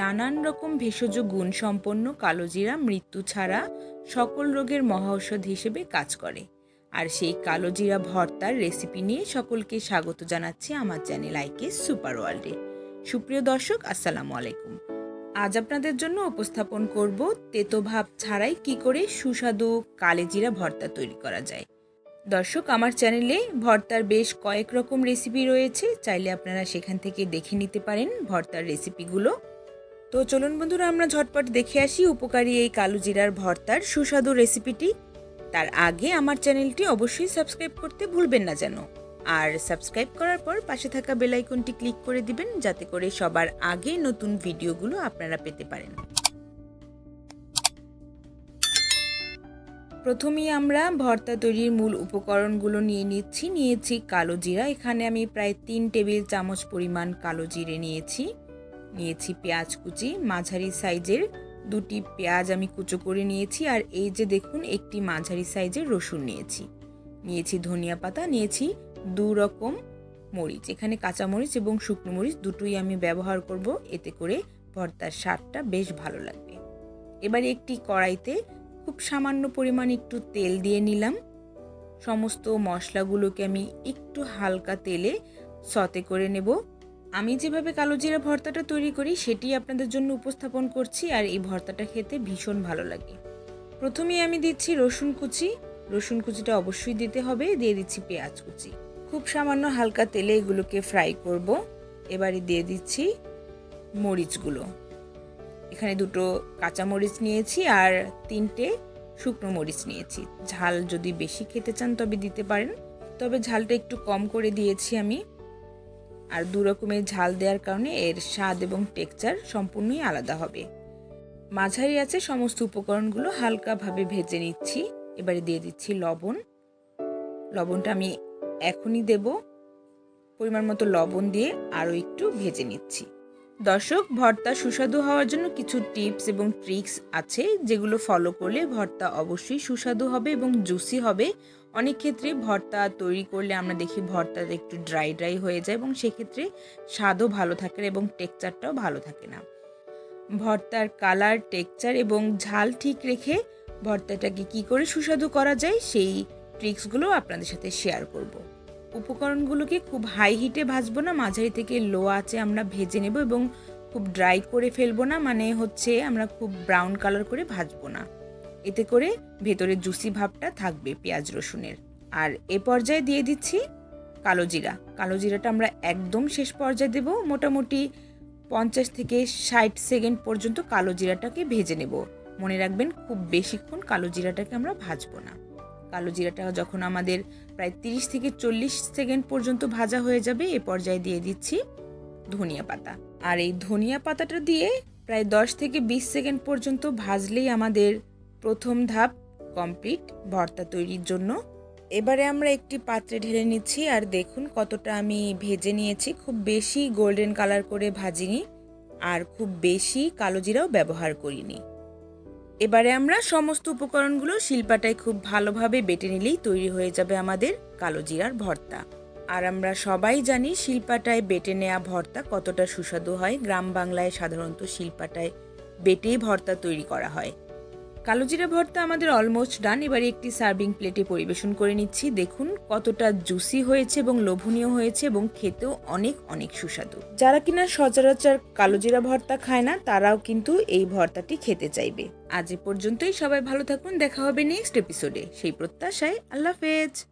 নানান রকম ভেষজ গুণ সম্পন্ন কালোজিরা মৃত্যু ছাড়া সকল রোগের মহাঔষধ হিসেবে কাজ করে। আর সেই কালোজিরা ভর্তার রেসিপি নিয়ে সকলকে স্বাগত জানাচ্ছি আমার চ্যানেল আইকে সুপার ওয়ার্ল্ডে সুপ্রিয় দর্শক, আসসালামু আলাইকুম। আজ আপনাদের জন্য উপস্থাপন করব তেতো ভাব ছাড়াই কি করে সুস্বাদু কালেজিরা ভর্তা তৈরি করা যায়। দর্শক, আমার চ্যানেলে ভর্তার বেশ কয়েক রকম রেসিপি রয়েছে। চাইলে আপনারা সেখান থেকে দেখে নিতে পারেন ভর্তার রেসিপিগুলো তো চলুন বন্ধুরা, আমরা ঝটপট দেখে আসি উপকারী এই কালো জিরার ভর্তার সুস্বাদু রেসিপিটি। তার আগে আমার চ্যানেলটি অবশ্যই সাবস্ক্রাইব করতে ভুলবেন না যেন। আর সাবস্ক্রাইব করার পর পাশে থাকা বেল আইকনটি ক্লিক করে দিবেন, যাতে করে সবার আগে নতুন ভিডিওগুলো আপনারা পেতে পারেন। প্রথমেই আমরা ভর্তা তৈরির মূল উপকরণগুলো নিয়ে নিচ্ছি। নিয়েছি কালো জিরা। এখানে আমি প্রায় তিন টেবিল চামচ পরিমাণ কালো জিরে নিয়েছি। নিয়েছি পেঁয়াজ কুচি। মাঝারি সাইজের দুটি পেঁয়াজ আমি কুচো করে নিয়েছি আর এই যে দেখুন, একটি মাঝারি সাইজের রসুন নিয়েছি। নিয়েছি ধনিয়া পাতা, নিয়েছি দু রকম মরিচ। এখানে কাঁচা মরিচ এবং শুকনো মরিচ দুটোই আমি ব্যবহার করব। এতে করে ভর্তার স্বাদটা বেশ ভালো লাগবে। এবারে একটি কড়াইতে খুব সামান্য পরিমাণ একটু তেল দিয়ে নিলাম। সমস্ত মশলাগুলোকে আমি একটু হালকা তেলে সতে করে নেব। আমি যেভাবে কালো জিরা ভর্তাটা তৈরি করি, সেটি আপনাদের জন্য উপস্থাপন করছি আর এই ভর্তাটা খেতে ভীষণ ভালো লাগে। প্রথমেই আমি দিচ্ছি রসুন কুচি। রসুন কুচিটা অবশ্যই দিতে হবে, দিয়ে দিচ্ছি পেঁয়াজ কুচি। খুব সামান্য হালকা তেলে এগুলোকে ফ্রাই করব। এবারে দিয়ে দিচ্ছি মরিচগুলো। এখানে দুটো কাঁচা মরিচ নিয়েছি আর তিনটে শুকনো মরিচ নিয়েছি। ঝাল যদি বেশি খেতে চান তবে দিতে পারেন। তবে ঝালটা একটু কম করে দিয়েছি আমি। আর দু রকমের ঝাল দেওয়ার কারণে এর স্বাদ এবং টেক্সচার সম্পূর্ণই আলাদা হবে। মাঝারি আছে সমস্ত উপকরণগুলো হালকাভাবে ভেজে নিচ্ছি। এবারে দিয়ে দিচ্ছি লবণ। লবণটা আমি এখনই দেব। পরিমাণ মতো লবণ দিয়ে আরও একটু ভেজে নিচ্ছি। দর্শক, ভর্তা সুস্বাদু হওয়ার জন্য কিছু টিপস এবং ট্রিক্স আছে যেগুলো ফলো করলে ভর্তা অবশ্যই সুস্বাদু হবে এবং জুসি হবে। অনেক ক্ষেত্রে ভর্তা তৈরি করলে আমরা দেখি ভর্তা একটু ড্রাই ড্রাই হয়ে যায় এবং সেক্ষেত্রে স্বাদও ভালো থাকে না এবং টেক্সচারটাও ভালো থাকে না। ভর্তার কালার, টেক্সচার এবং ঝাল ঠিক রেখে ভর্তাটাকে কি করে সুস্বাদু করা যায় সেই ট্রিক্সগুলো আপনাদের সাথে শেয়ার করব। উপকরণগুলোকে খুব হাই হিটে ভাজবো না, মাঝারি থেকে লো আছে আমরা ভেজে নেব এবং খুব ড্রাই করে ফেলব না মানে হচ্ছে আমরা খুব ব্রাউন কালার করে ভাজবো না। এতে করে ভেতরে জুসি ভাবটা থাকবে পেঁয়াজ রসুনের। আর এ পর্যায়ে দিয়ে দিচ্ছি কালো জিরা। কালো জিরাটা আমরা একদম শেষ পর্যায়ে দেব, মোটামুটি পঞ্চাশ থেকে ষাট সেকেন্ড পর্যন্ত কালো জিরাটাকে ভেজে নেব। মনে রাখবেন, খুব বেশিক্ষণ কালো জিরাটাকে আমরা ভাজবো না। কালো জিরাটা যখন আমাদের প্রায় তিরিশ থেকে চল্লিশ সেকেন্ড পর্যন্ত ভাজা হয়ে যাবে, এ পর্যায়ে দিয়ে দিচ্ছি ধনিয়া পাতা। আর এই ধনিয়া পাতাটা দিয়ে প্রায় দশ থেকে বিশ সেকেন্ড পর্যন্ত ভাজলেই আমাদের প্রথম ধাপ কমপ্লিট ভর্তা তৈরির জন্য। এবারে আমরা একটি পাত্রে ঢেলে নিচ্ছি, আর দেখুন কতটা আমি ভেজে নিয়েছি। খুব বেশি গোল্ডেন কালার করে ভাজিনি, আর খুব বেশি কালো জিরাও ব্যবহার করিনি। এবারে আমরা সমস্ত উপকরণগুলো শিলপাটায় খুব ভালোভাবে বেটে নিলেই তৈরি হয়ে যাবে আমাদের কালো জিরার ভর্তা। আর আমরা সবাই জানি শিলপাটায় বেটে নেওয়া ভর্তা কতটা সুস্বাদু হয়। গ্রাম বাংলায় সাধারণত শিল্পাটায় বেটেই ভর্তা তৈরি করা হয়। কালোজিরা ভর্তা আমাদের অলমোস্ট ডান এবারে একটি সার্ভিং প্লেটে পরিবেশন করে নিচ্ছি। দেখুন কতটা জুসি হয়েছে এবং লোভনীয় হয়েছে এবং খেতেও অনেক অনেক সুস্বাদু। যারা কিনা সচরাচর কালোজিরা ভর্তা খায় না, তারাও কিন্তু এই ভর্তাটি খেতে চাইবে। আজ এ পর্যন্তই। সবাই ভালো থাকুন। দেখা হবে নেক্সট এপিসোডে সেই প্রত্যাশায় আল্লাহ হাফেজ।